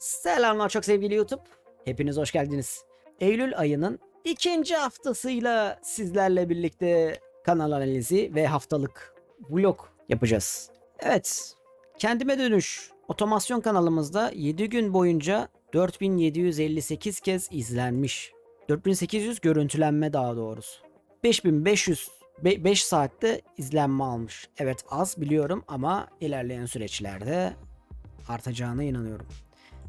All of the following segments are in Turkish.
Selamlar çok sevgili YouTube. Hepiniz hoş geldiniz. Eylül ayının ikinci haftasıyla sizlerle birlikte kanal analizi ve haftalık vlog yapacağız. Evet, kendime dönüş otomasyon kanalımızda 7 gün boyunca 4758 kez izlenmiş. 4800 görüntülenme daha doğrusu. 5500 5 saatte izlenme almış. Evet az biliyorum ama ilerleyen süreçlerde artacağına inanıyorum.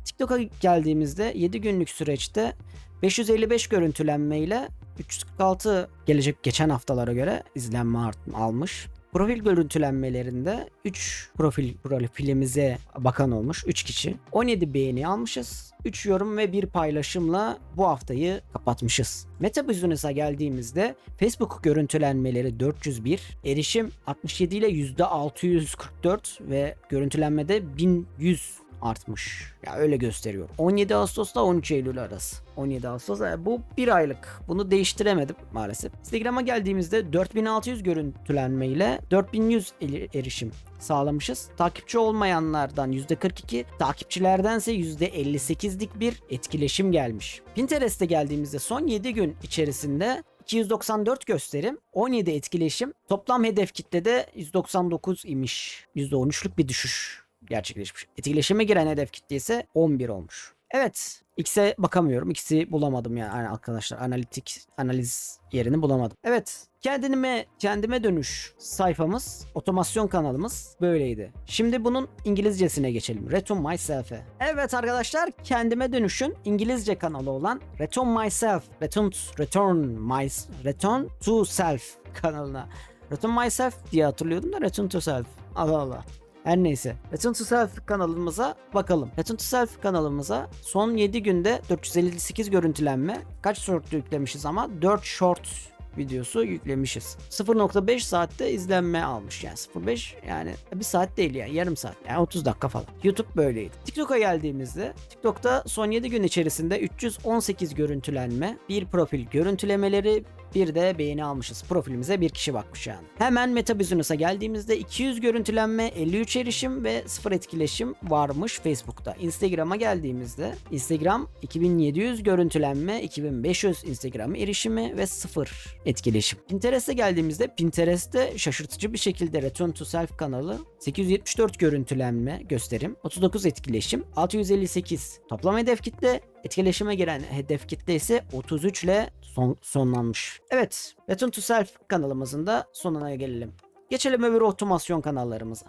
TikTok'a geldiğimizde 7 günlük süreçte 555 görüntülenme ile 346 gelecek geçen haftalara göre izlenme art- almış. Profil görüntülenmelerinde 3 profil profilimize bakan olmuş 3 kişi. 17 beğeni almışız. 3 yorum ve 1 paylaşımla bu haftayı kapatmışız. Meta Business'a geldiğimizde Facebook görüntülenmeleri 401, erişim 67 ile %644 ve görüntülenmede 1100 artmış. Ya öyle gösteriyor. 17 Ağustos'ta 13 Eylül arası. 17 Ağustos e, bu bir aylık. Bunu değiştiremedim maalesef. Instagram'a geldiğimizde 4600 görüntülenme ile 4100 eri- erişim sağlamışız. Takipçi olmayanlardan %42, takipçilerdense %58'lik bir etkileşim gelmiş. Pinterest'e geldiğimizde son 7 gün içerisinde 294 gösterim, 17 etkileşim, toplam hedef kitlede 199 imiş. %13'lük bir düşüş gerçekleşmiş. Etkileşime giren hedef kitle ise 11 olmuş. Evet. X'e bakamıyorum. X'i bulamadım yani arkadaşlar. Analitik analiz yerini bulamadım. Evet. Kendime kendime dönüş sayfamız, otomasyon kanalımız böyleydi. Şimdi bunun İngilizcesine geçelim. Return Myself'e. Evet arkadaşlar, kendime dönüşün İngilizce kanalı olan Return Myself, Return Return My Return to Self kanalına. Return Myself diye hatırlıyordum da Return to Self. Allah Allah. Her neyse. Return to Self kanalımıza bakalım. Return to Self kanalımıza son 7 günde 458 görüntülenme. Kaç short yüklemişiz ama? 4 short videosu yüklemişiz. 0.5 saatte izlenme almış yani 0.5 yani bir saat değil yani yarım saat yani 30 dakika falan. YouTube böyleydi. TikTok'a geldiğimizde TikTok'ta son 7 gün içerisinde 318 görüntülenme, bir profil görüntülemeleri, bir de beğeni almışız. Profilimize bir kişi bakmış yani. Hemen Meta Business'a geldiğimizde 200 görüntülenme, 53 erişim ve 0 etkileşim varmış Facebook'ta. Instagram'a geldiğimizde Instagram 2700 görüntülenme, 2500 Instagram erişimi ve 0 etkileşim. Pinterest'e geldiğimizde Pinterest'te şaşırtıcı bir şekilde Return to Self kanalı 874 görüntülenme gösterim, 39 etkileşim, 658 toplam hedef kitle, etkileşime giren hedef kitle ise 33 ile son, sonlanmış. Evet, Return to Self kanalımızın da sonuna gelelim. Geçelim öbür otomasyon kanallarımıza.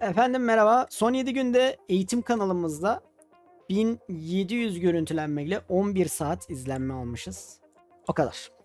Efendim merhaba. Son 7 günde eğitim kanalımızda 1700 görüntülenmeyle 11 saat izlenme almışız. O kadar.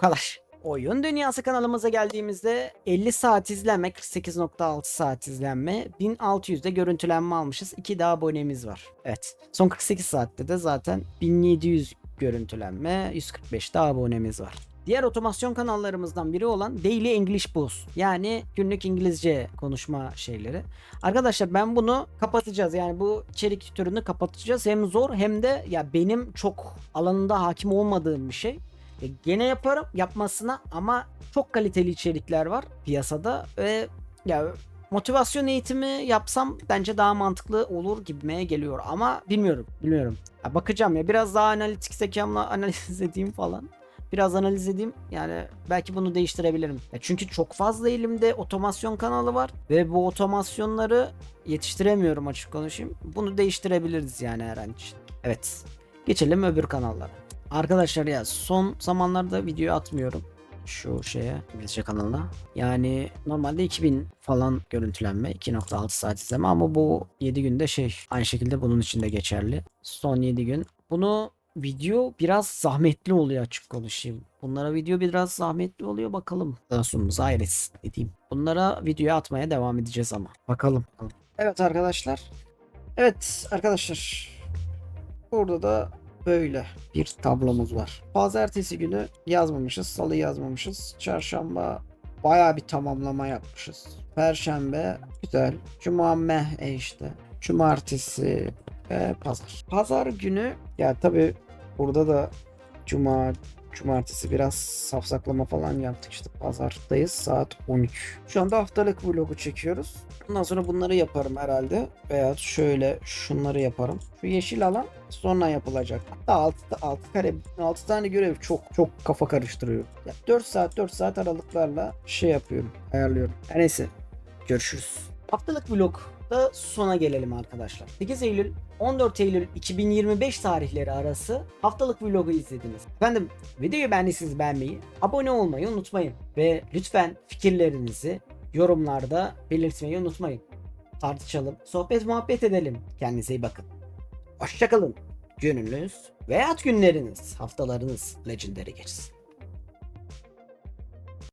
Kadar. Oyun Dünyası kanalımıza geldiğimizde 50 saat izlenme, 48.6 saat izlenme, 1600'de görüntülenme almışız. 2 daha abonemiz var. Evet. Son 48 saatte de zaten 1700 görüntülenme, 145 daha abonemiz var. Diğer otomasyon kanallarımızdan biri olan Daily English Boost. Yani günlük İngilizce konuşma şeyleri. Arkadaşlar ben bunu kapatacağız. Yani bu içerik türünü kapatacağız. Hem zor hem de ya benim çok alanında hakim olmadığım bir şey. E, gene yaparım yapmasına ama çok kaliteli içerikler var piyasada ve ya motivasyon eğitimi yapsam bence daha mantıklı olur gibime geliyor ama bilmiyorum bilmiyorum. Ya bakacağım ya biraz daha analitik zekamla analiz edeyim falan. Biraz analiz edeyim yani belki bunu değiştirebilirim. Ya çünkü çok fazla elimde otomasyon kanalı var ve bu otomasyonları yetiştiremiyorum açık konuşayım. Bunu değiştirebiliriz yani her an için. Evet. Geçelim öbür kanallara. Arkadaşlar ya son zamanlarda video atmıyorum şu şeye İngilizce kanalına. Yani normalde 2000 falan görüntülenme 2.6 saat izleme ama bu 7 günde şey aynı şekilde bunun için de geçerli. Son 7 gün. Bunu video biraz zahmetli oluyor açık konuşayım. Bunlara video biraz zahmetli oluyor bakalım. Daha sonumuz dediğim. Bunlara video atmaya devam edeceğiz ama. Bakalım. Evet arkadaşlar. Evet arkadaşlar. Burada da böyle bir tablomuz var. Pazartesi günü yazmamışız, salı yazmamışız. Çarşamba bayağı bir tamamlama yapmışız. Perşembe güzel. Cuma meh e işte. Cumartesi ve pazar. Pazar günü ya tabi burada da cuma, Cumartesi biraz safsaklama falan yaptık işte pazardayız saat 13. Şu anda haftalık vlogu çekiyoruz. Ondan sonra bunları yaparım herhalde. Veya şöyle şunları yaparım. Şu yeşil alan sonra yapılacak. Hatta 6, 6 kare 6 tane görev çok çok kafa karıştırıyor. Ya 4 saat 4 saat aralıklarla şey yapıyorum ayarlıyorum. Her neyse görüşürüz. Haftalık vlog da sona gelelim arkadaşlar. 8 Eylül 14 Eylül 2025 tarihleri arası haftalık vlogu izlediniz. Efendim videoyu beğendiyseniz beğenmeyi, abone olmayı unutmayın. Ve lütfen fikirlerinizi yorumlarda belirtmeyi unutmayın. Tartışalım, sohbet muhabbet edelim. Kendinize iyi bakın. Hoşçakalın. Gününüz veya günleriniz, haftalarınız legendary geçsin.